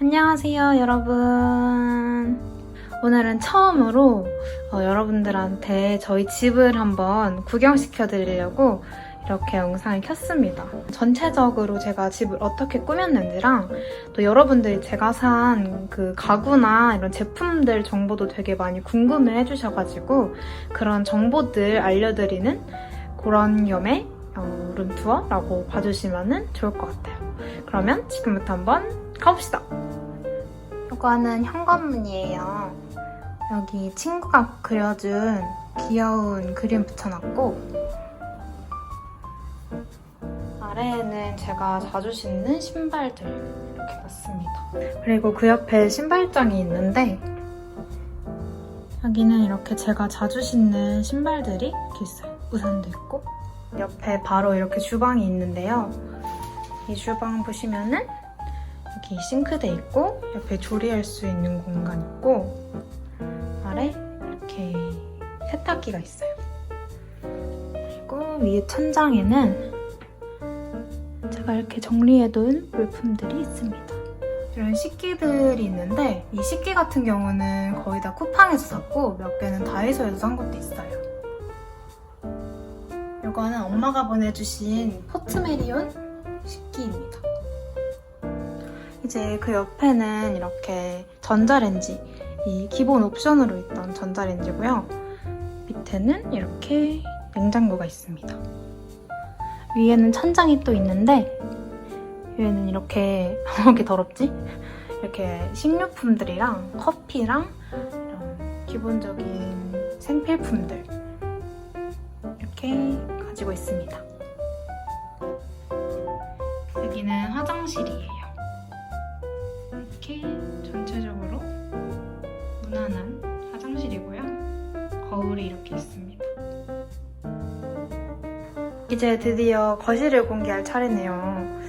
안녕하세요, 여러분. 오늘은 처음으로 어, 여러분들한테 저희 집을 한번 구경시켜 드리려고 이렇게 영상을 켰습니다. 전체적으로 제가 집을 어떻게 꾸몄는지랑 또 여러분들이 제가 산 그 가구나 이런 제품들 정보도 되게 많이 궁금해 해주셔가지고 그런 정보들 알려드리는 그런 겸의 어, 룸투어라고 봐주시면 좋을 것 같아요. 그러면 지금부터 한번 가봅시다. 이거는 현관문이에요. 여기 친구가 그려준 귀여운 그림 붙여놨고 아래에는 제가 자주 신는 신발들 이렇게 놨습니다. 그리고 그 옆에 신발장이 있는데 여기는 이렇게 제가 자주 신는 신발들이 이렇게 있어요. 우산도 있고 옆에 바로 이렇게 주방이 있는데요. 이 주방 보시면은 여기 싱크대 있고 옆에 조리할 수 있는 공간 있고 아래 이렇게 세탁기가 있어요. 그리고 위에 천장에는 제가 이렇게 정리해둔 물품들이 있습니다. 이런 식기들이 있는데 이 식기 같은 경우는 거의 다 쿠팡에서 샀고 몇 개는 다이소에서 산 것도 있어요. 이거는 엄마가 보내주신 포트메리온 이제 그 옆에는 이렇게 전자레인지, 이 기본 옵션으로 있던 전자레인지고요. 밑에는 이렇게 냉장고가 있습니다. 위에는 천장이 또 있는데 위에는 이렇게 이렇게 더럽지? 이렇게 식료품들이랑 커피랑 이런 기본적인 생필품들 이렇게 가지고 있습니다. 여기는 화장실이에요. 이렇게 전체적으로 무난한 화장실이고요. 거울이 이렇게 있습니다. 이제 드디어 거실을 공개할 차례네요.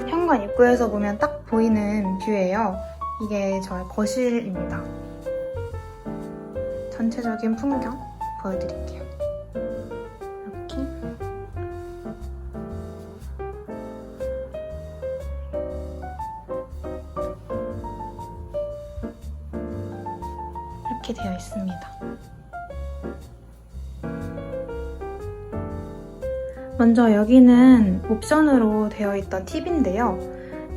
현관 입구에서 보면 딱 보이는 뷰예요. 이게 저의 거실입니다. 전체적인 풍경 보여드릴게요. 이렇게 되어 있습니다. 먼저 여기는 옵션으로 되어 있던 팁인데요.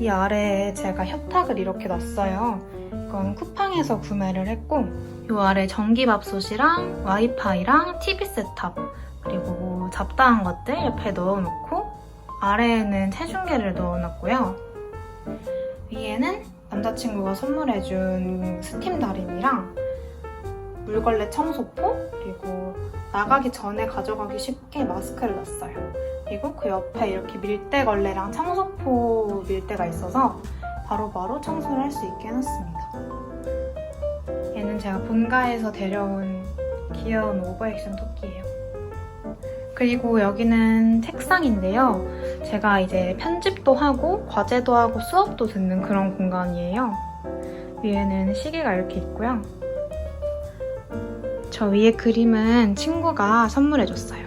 이 아래에 제가 협탁을 이렇게 놨어요. 이건 쿠팡에서 구매를 했고 이 아래 전기밥솥이랑 와이파이랑 TV 셋탑 그리고 뭐 잡다한 것들 옆에 넣어놓고 아래에는 체중계를 넣어놨고요. 위에는 남자친구가 선물해준 스팀 다림이랑 물걸레 청소포 그리고 나가기 전에 가져가기 쉽게 마스크를 놨어요. 그리고 그 옆에 이렇게 밀대 걸레랑 청소포 밀대가 있어서 바로 바로 청소를 할 수 있게 해놨습니다. 얘는 제가 본가에서 데려온 귀여운 오버액션 토끼예요. 그리고 여기는 책상인데요. 제가 이제 편집도 하고 과제도 하고 수업도 듣는 그런 공간이에요. 위에는 시계가 이렇게 있고요. 저 위에 그림은 친구가 선물해줬어요.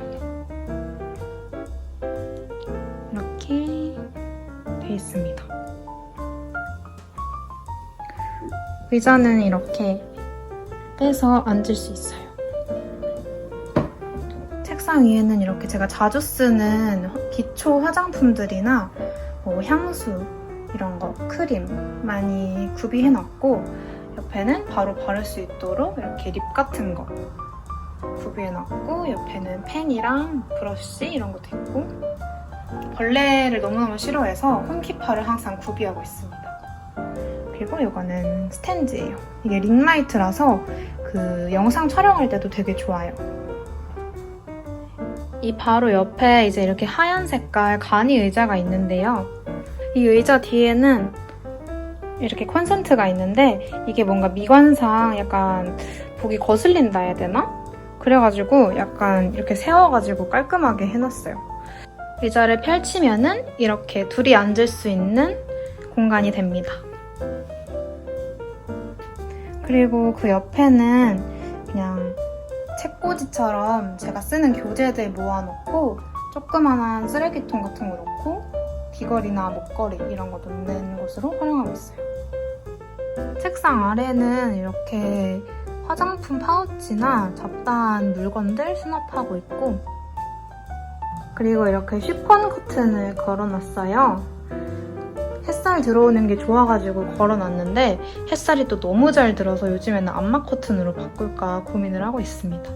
이렇게 돼 있습니다. 의자는 이렇게 빼서 앉을 수 있어요. 책상 위에는 이렇게 제가 자주 쓰는 기초 화장품들이나 뭐 향수 이런 거, 크림 많이 구비해놨고 옆에는 바로 바를 수 있도록 이렇게 립 같은 거 구비해놨고 옆에는 펜이랑 브러쉬 이런 것도 있고 벌레를 너무너무 싫어해서 홈키퍼를 항상 구비하고 있습니다. 그리고 이거는 스탠드예요. 이게 링라이트라서 그 영상 촬영할 때도 되게 좋아요. 이 바로 옆에 이제 이렇게 하얀 색깔 간이 의자가 있는데요. 이 의자 뒤에는 이렇게 콘센트가 있는데 이게 뭔가 미관상 약간 보기 거슬린다 해야 되나? 그래가지고 약간 이렇게 세워가지고 깔끔하게 해놨어요. 의자를 펼치면은 이렇게 둘이 앉을 수 있는 공간이 됩니다. 그리고 그 옆에는 그냥 책꽂이처럼 제가 쓰는 교재들 모아놓고 조그만한 쓰레기통 같은 거 놓고 귀걸이나 목걸이 이런 거 놓는 곳으로 활용하고 있어요. 책상 아래는 이렇게 화장품 파우치나 잡다한 물건들 수납하고 있고 그리고 이렇게 쉬폰 커튼을 걸어놨어요. 햇살 들어오는 게 좋아가지고 걸어놨는데 햇살이 또 너무 잘 들어서 요즘에는 암막 커튼으로 바꿀까 고민을 하고 있습니다.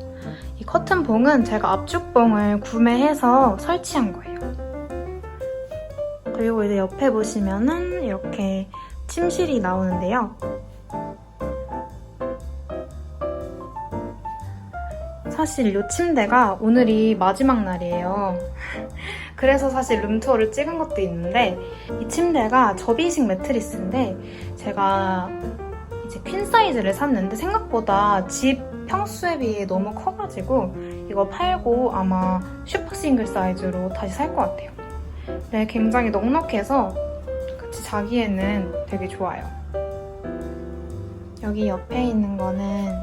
이 커튼봉은 제가 압축봉을 구매해서 설치한 거예요. 그리고 이제 옆에 보시면은 이렇게 침실이 나오는데요. 사실 이 침대가 오늘이 마지막 날이에요. 그래서 사실 룸투어를 찍은 것도 있는데 이 침대가 접이식 매트리스인데 제가 이제 퀸 사이즈를 샀는데 생각보다 집 평수에 비해 너무 커가지고 이거 팔고 아마 슈퍼 싱글 사이즈로 다시 살 것 같아요. 네, 굉장히 넉넉해서 같이 자기에는 되게 좋아요. 여기 옆에 있는 거는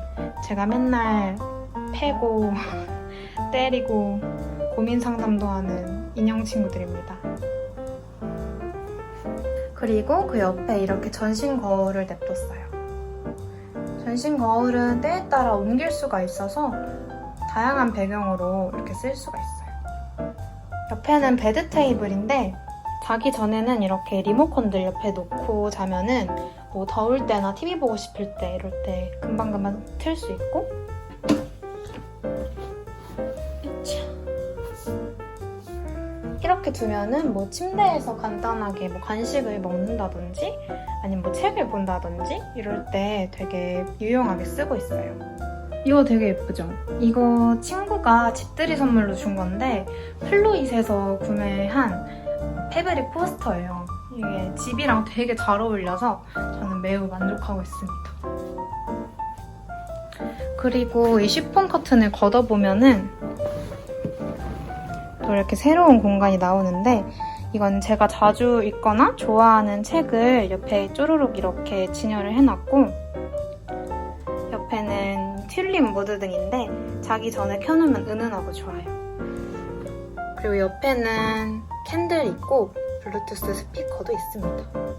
제가 맨날 패고 때리고 고민 상담도 하는 인형 친구들입니다. 그리고 그 옆에 이렇게 전신 거울을 냅뒀어요. 전신 거울은 때에 따라 옮길 수가 있어서 다양한 배경으로 이렇게 쓸 수가 있어요. 옆에는 베드 테이블인데 자기 전에는 이렇게 리모컨들 옆에 놓고 자면은 뭐 더울 때나 TV 보고 싶을 때 이럴 때 금방금방 틀 수 있고 이렇게 두면은 뭐 침대에서 간단하게 뭐 간식을 먹는다든지 아니면 뭐 책을 본다든지 이럴 때 되게 유용하게 쓰고 있어요. 이거 되게 예쁘죠? 이거 친구가 집들이 선물로 준 건데 플로잇에서 구매한 패브릭 포스터예요. 이게 집이랑 되게 잘 어울려서 저는 매우 만족하고 있습니다. 그리고 이 쉬폰 커튼을 걷어보면은 또 이렇게 새로운 공간이 나오는데 이건 제가 자주 읽거나 좋아하는 책을 옆에 쪼르륵 이렇게 진열을 해놨고 옆에는 튤립 무드 등인데 자기 전에 켜놓으면 은은하고 좋아요. 그리고 옆에는 캔들 있고 블루투스 스피커도 있습니다.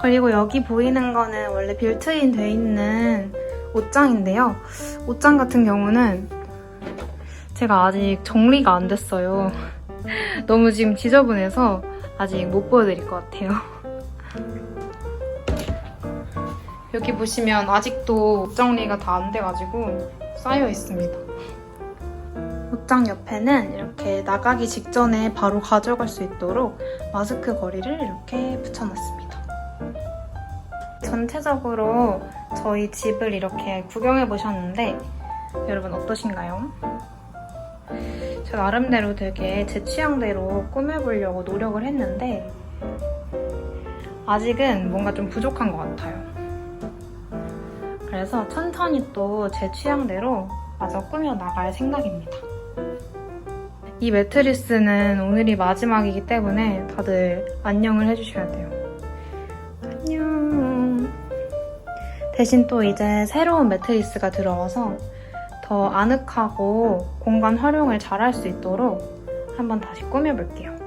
그리고 여기 보이는 거는 원래 빌트인 돼 있는 옷장인데요. 옷장 같은 경우는 제가 아직 정리가 안 됐어요. 너무 지금 지저분해서 아직 못 보여드릴 것 같아요. 여기 보시면 아직도 옷 정리가 다 안 돼가지고 쌓여 있습니다. 옷장 옆에는 이렇게 나가기 직전에 바로 가져갈 수 있도록 마스크 거리를 이렇게 붙여놨습니다. 전체적으로 저희 집을 이렇게 구경해 보셨는데 여러분 어떠신가요? 제 나름대로 되게 제 취향대로 꾸며보려고 노력을 했는데 아직은 뭔가 좀 부족한 것 같아요. 그래서 천천히 또 제 취향대로 마저 꾸며 나갈 생각입니다. 이 매트리스는 오늘이 마지막이기 때문에 다들 안녕을 해주셔야 돼요. 안녕. 대신 또 이제 새로운 매트리스가 들어와서 더 아늑하고 공간 활용을 잘 할 수 있도록 한번 다시 꾸며볼게요.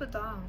예쁘다.